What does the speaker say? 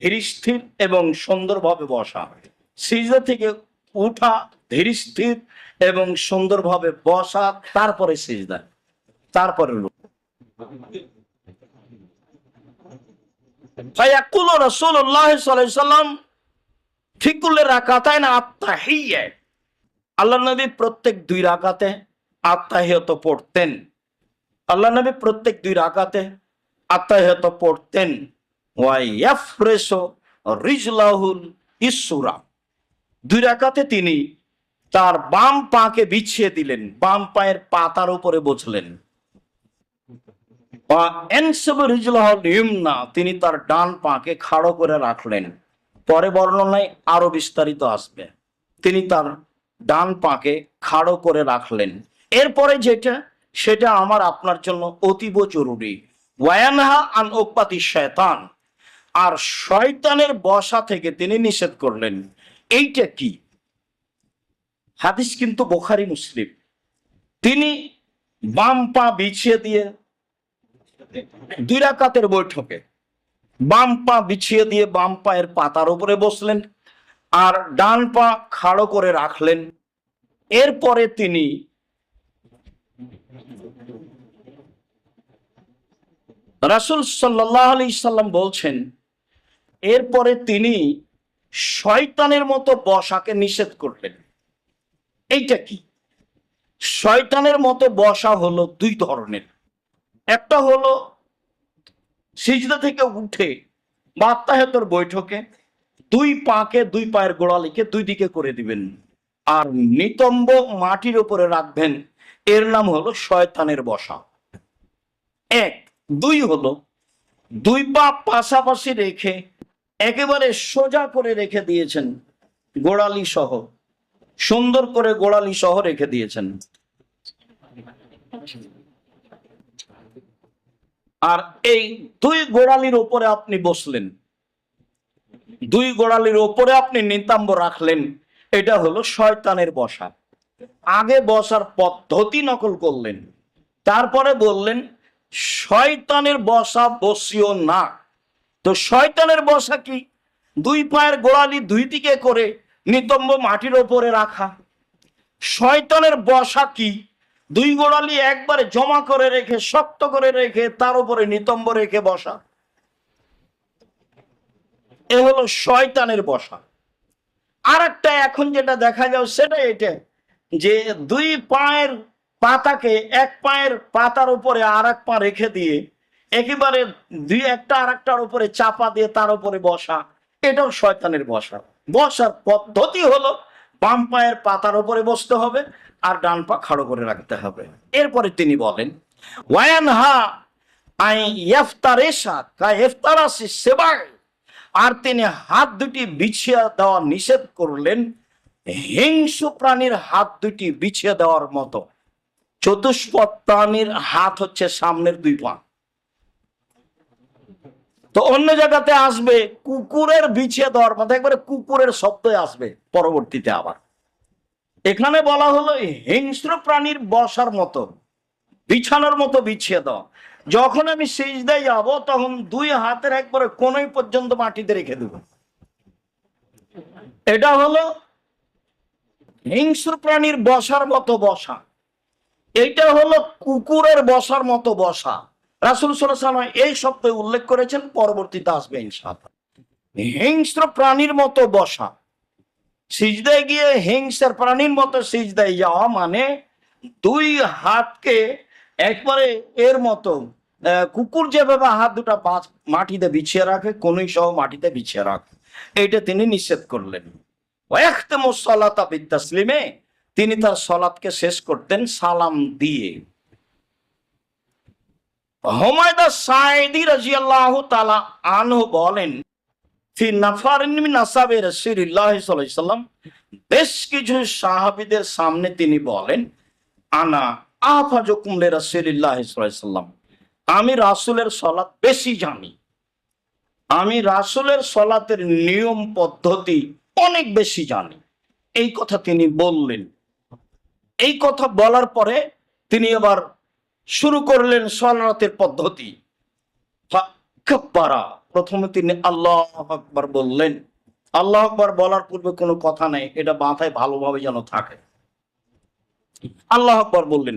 ধীরস্থির এবং সুন্দরভাবে বসা। সিজদা থেকে উঠা ধীরস্থির এবং সুন্দরভাবে বসা, তারপরে সিজদা, তারপরে। ফায়াকুলু রাসূলুল্লাহ সাল্লাল্লাহু আলাইহি সাল্লাম ফি কুল্লি রাকাতাইন আত-তাহিয়্যা আল্লাহ নবী প্রত্যেক দুই রাকাতে আত্মাহিয়ত পড়তেন। আল্লাহ নবী প্রত্যেক দুই রাকাতে আত্মাহিয়ত পড়তেন। রিজলাহুল ইসুরা। দুই রাকাতে তিনি তার বাম পাকে বিছিয়ে দিলেন, বাম পায়ের পাতার উপরে বসলেন। তিনি তার ডান পাকে খাড়ো করে রাখলেন। পরে বর্ণনায় আরও বিস্তারিত আসবে। তিনি তার ডান পাকে খাড়ো করে রাখলেন। এরপরে যেটা, সেটা আমার আপনার জন্য অতীব জরুরি। ওয়ানহা আন ওকপাতি শয়তান আর শয়তানের বসা থেকে তিনি নিষেধ করলেন। এইটা কি? হাদিস কিন্তু বোখারি, মুসলিম। তিনি বাম পা বিছিয়ে দিয়ে দুই রাকাতের বৈঠকে বাম পা বিছিয়ে দিয়ে বাম পায়ের পাতার উপরে বসলেন আর ডান পা খাড়ো করে রাখলেন। এরপরে তিনি রাসুল সাল্লাহ আলি সাল্লাম বলছেন এরপরে তিনি শয়তানের মতো বসাকে নিষেধ করলেন। এইটা কি? শয়তানের মতো বসা হলো দুই ধরনের। একটা হলো সিজদা থেকে উঠে বাত্তাহেতর বৈঠকে দুই পাকে দুই পায়ের গোড়ালিকে দুই দিকে করে দিবেন আর নিতম্ব মাটির উপরে রাখবেন। এর নাম হলো শয়তানের বসা। এক। দুই হলো দুই পা পাশাপাশি রেখে একেবারে সোজা করে রেখে দিয়েছেন গোড়ালি সহ। সুন্দর করে গোড়ালি সহ রেখে দিয়েছেন। আর এই দুই গোড়ালির উপরে আপনি বসলেন। দুই গোড়ালির উপরে আপনি নিতাম্ব রাখলেন। এটা হলো শয়তানের বসা। আগে বসার পদ্ধতি নকল করলেন। তারপরে বললেন, শয়তানের বসা বসিও না। তো শয়তানের বসা কি? দুই পায়ের গোড়ালি দুই দিকে করে নিতম্ব মাটির ওপরে রাখা। শয়তানের বসা কি? দুই গোড়ালি একবারে জমা করে রেখে, শক্ত করে রেখে তার উপরে নিতম্ব রেখে বসা। এ হলো শয়তানের বসা। আর একটা এখন যেটা দেখা যাও সেটা এটা, যে দুই পায়ের পাতাকে এক পায়ের পাতার উপরে আর এক পা রেখে দিয়ে একেবারে দুই একটা আর একটার উপরে চাপা দিয়ে তার উপরে বসা। এটাও শয়তানের বসা। বসার পদ্ধতি হলো বাম পায়ের পাতার উপরে বসতে হবে আর ডান পা খাড়ো করে রাখতে হবে। এরপরে তিনি বলেন ওয়ান হা আই ইফতারেশা কা ইফতারাসি সেবায় আর তিনি হাত দুটি বিছিয়ে দেওয়া নিষেধ করলেন, হিংসু প্রাণীর হাত দুটি বিছিয়ে দেওয়ার মতো। চতুষ্পদ প্রাণীর হাত হচ্ছে সামনের দুই পা। তো অন্য জায়গাতে আসবে, কুকুরের বিছিয়ে দেওয়ার মতো, একবারে কুকুরের শব্দই আসবে পরবর্তীতে আবার। এখানে বলা হলো হিংস্র প্রাণীর বসার মতো, বিছানোর মতো বিছিয়ে দেওয়া। যখন আমি সিজদায় যাব, তখন দুই হাতের একবারে কোনই পর্যন্ত মাটিতে রেখে দেব। এটা হলো হিংস্র প্রাণীর বসার মতো বসা। এইটা হলো কুকুরের বসার মতো বসা। রাসুল সাল্লাম এই শব্দে উল্লেখ করেছেন, পরবর্তীতে আসবে হিংস্র প্রাণীর মতো বসা। সিজদায় গিয়ে হিংস্র প্রাণীর মতো সিজদায় যাওয়া মানে দুই হাতকে একবারে এর মতো কুকুর যেভাবে হাত দুটা মাটিতে বিছিয়ে রাখে, কোনই সহ মাটিতে বিছিয়ে রাখে। এইটা তিনি নিষেধ করলেন। তিনি তার সলাতকে শেষ করতেন সালাম দিয়ে। হুমায়দা সাইদি রাজিয়াল্লাহু তাআলা আনহু বলেন বেশ কিছু সাহাবীদের সামনে তিনি বলেন, আনা আফাজুকুম লি রাসূলিল্লাহ সাল্লাল্লাহু আলাইহি সাল্লাম। আমি রাসুলের সলাত বেশি জানি। আমি রাসুলের সলাতের নিয়ম পদ্ধতি অনেক বেশি জানি। এই কথা তিনি বললেন। এই কথা বলার পরে তিনি এবার শুরু করলেন সনাতের পদ্ধতি। প্রথমে তিনি আল্লাহ আকবর বললেন। আল্লাহ আকবর বলার পূর্বে কোনো কথা নেই, এটা মাথায় ভালোভাবে যেন থাকে। আল্লাহ আকবর বললেন